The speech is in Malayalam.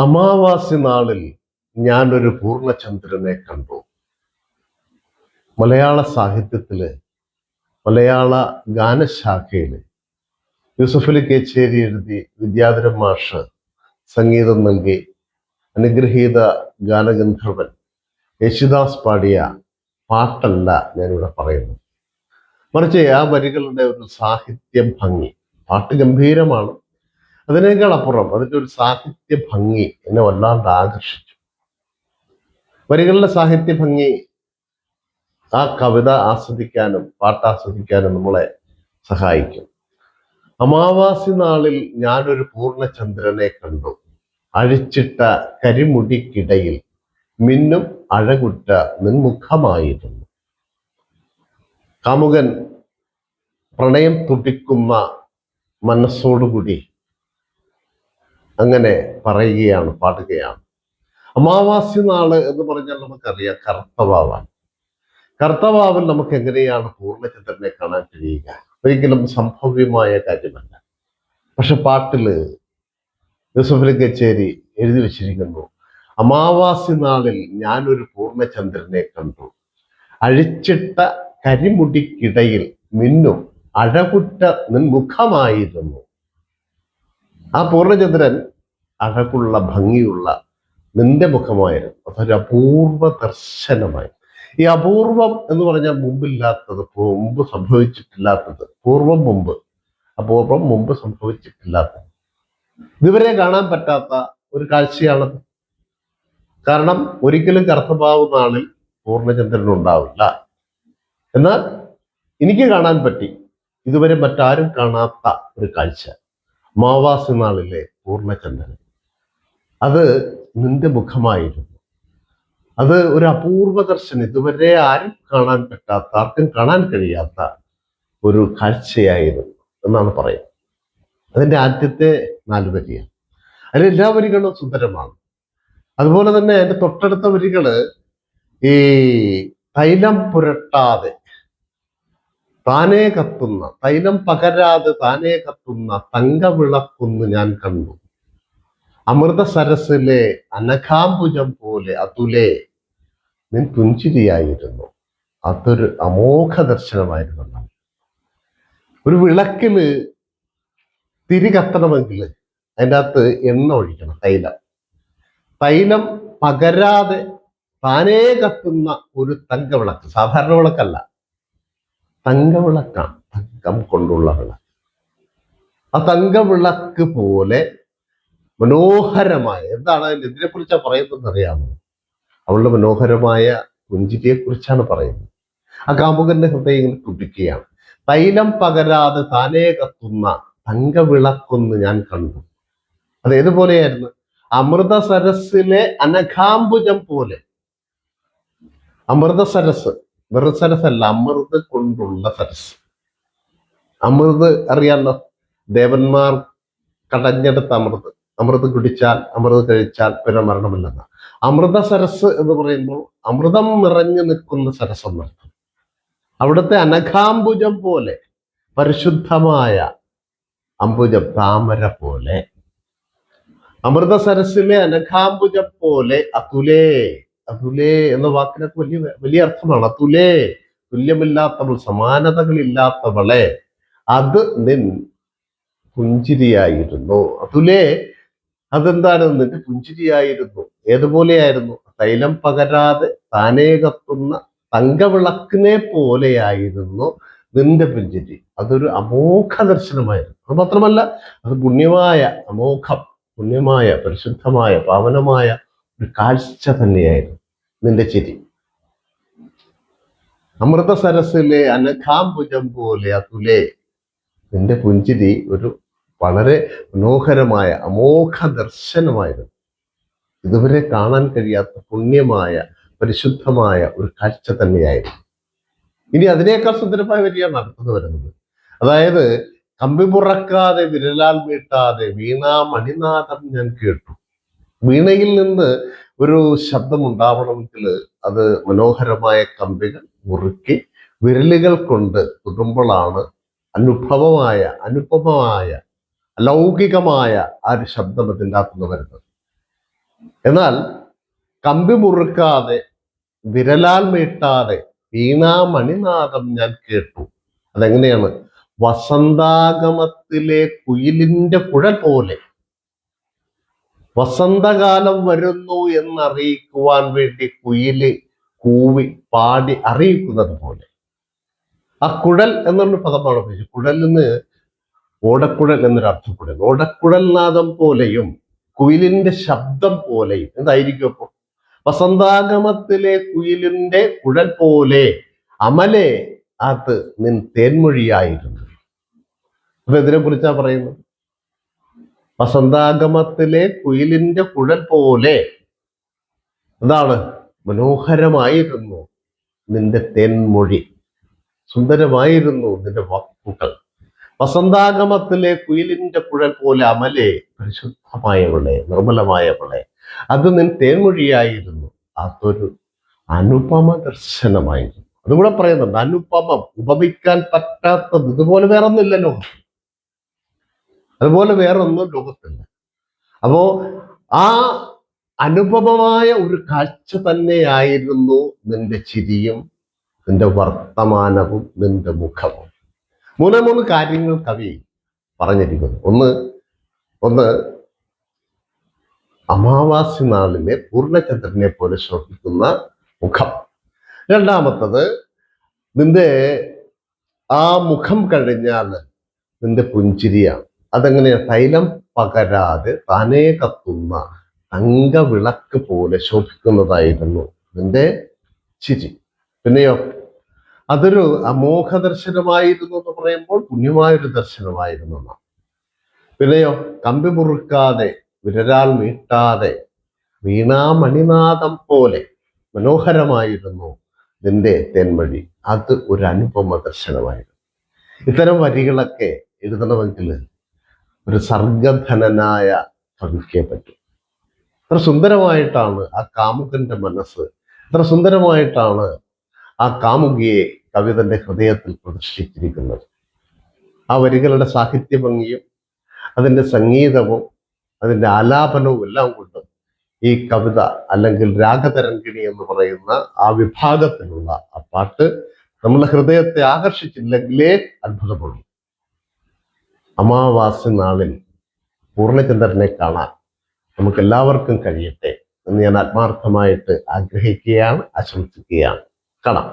അമാവാസി നാളിൽ ഞാനൊരു പൂർണചന്ദ്രനെ കണ്ടു. മലയാള സാഹിത്യത്തിൽ മലയാള ഗാനശാഖയിൽ യൂസഫലി കേച്ചേരി എഴുതി വിദ്യാധരൻ മാഷ് സംഗീതം നൽകി അനുഗ്രഹീത ഗാനഗന്ധർവൻ യേശുദാസ് പാടിയ പാട്ടല്ല ഞാനിവിടെ പറയുന്നത്. മറിച്ച് ആ വരികളുടെ ഒരു സാഹിത്യ ഭംഗി പാട്ട് ഗംഭീരമാണ്. അതിനേക്കാൾ അപ്പുറം അതിന്റെ ഒരു സാഹിത്യ ഭംഗി എന്നെ വല്ലാണ്ട് ആകർഷിച്ചു. വരികളുടെ സാഹിത്യ ഭംഗി ആ കവിത ആസ്വദിക്കാനും പാട്ട് ആസ്വദിക്കാനും നമ്മളെ സഹായിക്കും. അമാവാസി നാളിൽ ഞാനൊരു പൂർണചന്ദ്രനെ കണ്ടു. അഴിച്ചിട്ട കരിമുടിക്കിടയിൽ മിന്നും അഴകുറ്റ നിൻമുഖമായിരുന്നു. കാമുകൻ പ്രണയം തുടിക്കുന്ന മനസ്സോടുകൂടി അങ്ങനെ പറയുകയാണ് പാടുകയാണ്. അമാവാസ്യ നാൾ എന്ന് പറഞ്ഞാൽ നമുക്കറിയാം കർത്തവാവാണ്. കർത്തവാവിൽ നമുക്ക് എങ്ങനെയാണ് പൂർണചന്ദ്രനെ കാണാൻ കഴിയുക? ഒരിക്കലും സംഭവ്യമായ കാര്യമല്ല. പക്ഷെ പാട്ടിൽ യൂസഫലി കച്ചേരി എഴുതി വച്ചിരിക്കുന്നു അമാവാസി നാളിൽ ഞാനൊരു പൂർണചന്ദ്രനെ കണ്ടു. അഴിച്ചിട്ട കരിമുടിക്കിടയിൽ മിന്നും അഴകുറ്റ നിൻമുഖമായിരുന്നു. ആ പൂർണചന്ദ്രൻ അഴകുള്ള ഭംഗിയുള്ള നിന്റെ മുഖമായിരുന്നു അതൊരു അപൂർവ ദർശനമായി. ഈ അപൂർവം എന്ന് പറഞ്ഞാൽ മുമ്പില്ലാത്തത് മുമ്പ് സംഭവിച്ചിട്ടില്ലാത്തത് പൂർവം മുമ്പ് അപൂർവം മുമ്പ് സംഭവിച്ചിട്ടില്ലാത്തത്. ഇതുവരെ കാണാൻ പറ്റാത്ത ഒരു കാഴ്ചയാണത്. കാരണം ഒരിക്കലും കറുത്തഭാവ് നാളിൽ പൂർണചന്ദ്രൻ ഉണ്ടാവില്ല. എന്നാൽ എനിക്ക് കാണാൻ പറ്റി ഇതുവരെ മറ്റാരും കാണാത്ത ഒരു കാഴ്ച. മാവാസി നാളിലെ പൂർണചന്ദ്രൻ അത് നിന്റെ മുഖമായിരുന്നു. അത് ഒരു അപൂർവ ദർശനം. ഇതുവരെ ആരും കാണാൻ പറ്റാത്ത ആർക്കും കാണാൻ കഴിയാത്ത ഒരു കാഴ്ചയായിരുന്നു എന്നാണ് പറയുന്നത്. അതിന്റെ ആദ്യത്തെ നാല് വരിയാണ് അതിൽ എല്ലാ വരികളും സുന്ദരമാണ്. അതുപോലെ തന്നെ അതിന്റെ തൊട്ടടുത്ത വരികൾ ഈ തൈലം പുരട്ടാതെ താനേ കത്തുന്ന തൈലം പകരാതെ താനേ കത്തുന്ന തങ്കവിളക്കൊന്ന് ഞാൻ കണ്ടു. അമൃത സരസിലെ അനഘാംബുജം പോലെ അതുലേ നിൻ പുഞ്ചിരിയായിരുന്നു. അതൊരു അമോഘ ദർശനമായിരുന്നു. ഒരു വിളക്കിൽ തിരി കത്തണമെങ്കിൽ അതിന്റെ അകത്ത് എണ്ണ ഒഴിക്കണം തൈലം. തൈലം പകരാതെ താനേ കത്തുന്ന ഒരു തങ്ക വിളക്ക് സാധാരണ വിളക്കല്ല. തങ്കവിളക്കാണ്. തങ്കം കൊണ്ടുള്ള വിളക്ക്. ആ തങ്കവിളക്ക് പോലെ മനോഹരമായ എന്താണ് എതിനെ കുറിച്ചാണ് കുറിച്ചാ പറയുന്നത് അറിയാമോ? അവളുടെ മനോഹരമായ പുഞ്ചിരിയെ കുറിച്ചാണ് പറയുന്നത്. ആ കാമുകന്റെ ഹൃദയം കുടിക്കുകയാണ് തൈലം പകരാതെ താനേ കത്തുന്ന തങ്കവിളക്കൊന്ന് ഞാൻ കണ്ടു. അത് ഏതുപോലെയായിരുന്നു? അമൃത സരസിലെ അനഘാംബുജം പോലെ. അമൃത സരസ് വെറും സരസല്ല അമൃത് കൊണ്ടുള്ള സരസ്. അമൃത് അറിയാലോ? ദേവന്മാർ കടഞ്ഞെടുത്ത അമൃത്. അമൃത് കുടിച്ചാൽ അമൃത് കഴിച്ചാൽ പിന്നെ മരണമില്ലെന്ന. അമൃത സരസ് എന്ന് പറയുമ്പോൾ അമൃതം നിറഞ്ഞു നിൽക്കുന്ന സരസ് എന്നർത്ഥം അവിടുത്തെ അനഘാംബുജം പോലെ പരിശുദ്ധമായ അംബുജം താമര പോലെ. അമൃത സരസിലെ അനഘാംബുജം പോലെ അതുലേ അതുലേ എന്ന വാക്കിനൊക്കെ വലിയ വലിയ അർത്ഥമാണ്. അതുലേ തുല്യമില്ലാത്തവൾ സമാനതകളില്ലാത്തവളെ അത് നിൻ പുഞ്ചിരിയായിരുന്നു. അതുലേ അതെന്താണ്? നിന്റെ പുഞ്ചിരിയായിരുന്നു. ഏതുപോലെയായിരുന്നു? തൈലം പകരാതെ താനേ കത്തുന്ന തങ്കവിളക്കിനെ പോലെയായിരുന്നു നിന്റെ പുഞ്ചിരി. അതൊരു അമോഘ ദർശനമായിരുന്നു. അത് മാത്രമല്ല അത് പുണ്യമായ അമോഘം പുണ്യമായ പരിശുദ്ധമായ പാവനമായ ഒരു കാഴ്ച തന്നെയായിരുന്നു. നിന്റെ ചിരി. അമൃത സരസിലെ അനഘാംബുജം പോലെ അതുലേ. നിന്റെ പുഞ്ചിരി ഒരു വളരെ മനോഹരമായ അമോഘ ദർശനമായിരുന്നു. ഇതുവരെ കാണാൻ കഴിയാത്ത പുണ്യമായ പരിശുദ്ധമായ ഒരു കാഴ്ച തന്നെയായിരുന്നു. ഇനി അതിനേക്കാൾ സുന്ദരമായ വരികയാണ് നടത്തുന്നു വരുന്നത്. അതായത് കമ്പി പുറക്കാതെ വിരലാൽ വീട്ടാതെ വീണാ മണിനാഥം ഞാൻ കേട്ടു. വീണയിൽ നിന്ന് ഒരു ശബ്ദം ഉണ്ടാവണമെങ്കിൽ അത് മനോഹരമായ കമ്പികൾ മുറുക്കി വിരലുകൾ കൊണ്ട് തുടുമ്പോളാണ് അനുഭവമായ അനുപമമായ അലൗകികമായ ആ ഒരു ശബ്ദം അതിന്റെ അകത്തുനിന്ന് വരുന്നത്. എന്നാൽ കമ്പി മുറുക്കാതെ വിരലാൽ മീട്ടാതെ വീണാമണിനാദം ഞാൻ കേട്ടു. അതെങ്ങനെയാണ്? വസന്താഗമത്തിലെ കുയിലിന്റെ കുഴൽ പോലെ. വസന്തകാലം വരുന്നു എന്നറിയിക്കുവാൻ വേണ്ടി കുയിൽ കൂവി പാടി അറിയിക്കുന്നത് പോലെ. ആ കുഴൽ എന്നൊരു പദമാണ് ഉപയോഗിച്ചത്. കുഴലിന് ഓടക്കുഴൽ എന്നൊരു അർത്ഥക്കുഴൽ ഓടക്കുഴൽ നാദം പോലെയും കുയിലിന്റെ ശബ്ദം പോലെയും എന്തായിരിക്കും അപ്പോൾ? വസന്താഗമത്തിലെ കുയിലിന്റെ കുഴൽ പോലെ അമലെ അത് നിൻ തേൻമൊഴിയായിരുന്നു. അപ്പൊ ഇതിനെ കുറിച്ചാ പറയുന്നത്? വസന്താഗമത്തിലെ കുയിലിന്റെ കുഴൽ പോലെ അതാണ് മനോഹരമായിരുന്നു നിന്റെ തേൻമൊഴി. സുന്ദരമായിരുന്നു നിന്റെ വാക്കുകൾ. വസന്താഗമത്തിലെ കുയിലിന്റെ കുഴൽ പോലെ അമലെ പരിശുദ്ധമായവളെ നിർമ്മലമായവളെ അത് നിൻ തേൻമൊഴിയായിരുന്നു. അതൊരു അനുപമ ദർശനമായിരുന്നു. അതുകൂടെ പറയുന്നുണ്ട് അനുപമം ഉപമിക്കാൻ പറ്റാത്തത്. ഇതുപോലെ വേറെ ഒന്നുമില്ല ലോകത്ത് അതുപോലെ വേറെ ഒന്നും ലോകത്തില്ല. അപ്പോ ആ അനുപമമായ ഒരു കാഴ്ച തന്നെയായിരുന്നു നിന്റെ ചിരിയും നിന്റെ വർത്തമാനവും നിന്റെ മുഖവും. മൂന്നേ മൂന്ന് കാര്യങ്ങൾ കവി പറഞ്ഞിരിക്കുന്നു. ഒന്ന് ഒന്ന് അമാവാസി നാളിലെ പൂർണചന്ദ്രനെ പോലെ ശോഭിക്കുന്ന മുഖം. രണ്ടാമത്തത് നിന്റെ ആ മുഖം കഴിഞ്ഞാൽ നിന്റെ പുഞ്ചിരിയാണ്. അതെങ്ങനെയാ തൈലം പകരാതെ താനേ കത്തുന്ന തങ്കവിളക്ക് പോലെ ശോഭിക്കുന്നതായിരുന്നു നിന്റെ ചിരി. പിന്നെയോ? അതൊരു അമോഘ ദർശനമായിരുന്നു എന്ന് പറയുമ്പോൾ പുണ്യമായൊരു ദർശനമായിരുന്നു നാം പിന്നെയോ? കമ്പി മുറുക്കാതെ വിരരാൽ മീട്ടാതെ വീണാമണിനാഥം പോലെ മനോഹരമായിരുന്നു ഇതിന്റെ തെന്മഴി അത് ഒരു അനുപമ ദർശനമായിരുന്നു. ഇത്തരം വരികളൊക്കെ എഴുതണമെങ്കിൽ ഒരു സർഗധനനായ കവിക്കേ പറ്റും. എത്ര സുന്ദരമായിട്ടാണ് ആ കാമുകന്റെ മനസ്സ്. എത്ര സുന്ദരമായിട്ടാണ് ആ കാമുകിയെ കവിതന്റെ ഹൃദയത്തിൽ പ്രതിഷ്ഠിച്ചിരിക്കുന്നത്. ആ വരികളുടെ സാഹിത്യ ഭംഗിയും അതിന്റെ സംഗീതവും അതിന്റെ ആലാപനവും എല്ലാം കൊണ്ടും ഈ കവിത അല്ലെങ്കിൽ രാഗതരംഗിണി എന്ന് പറയുന്ന ആ വിഭാഗത്തിലുള്ള ആ പാട്ട് നമ്മുടെ ഹൃദയത്തെ ആകർഷിച്ചില്ലെങ്കിലേ അത്ഭുതപ്പെടും. അമാവാസി നാളിൽ പൂർണചന്ദ്രനെ കാണാൻ നമുക്ക് എല്ലാവർക്കും കഴിയട്ടെ എന്ന് ഞാൻ ആത്മാർത്ഥമായിട്ട് ആഗ്രഹിക്കുകയാണ് ആശംസിക്കുകയാണ്. കാണാം.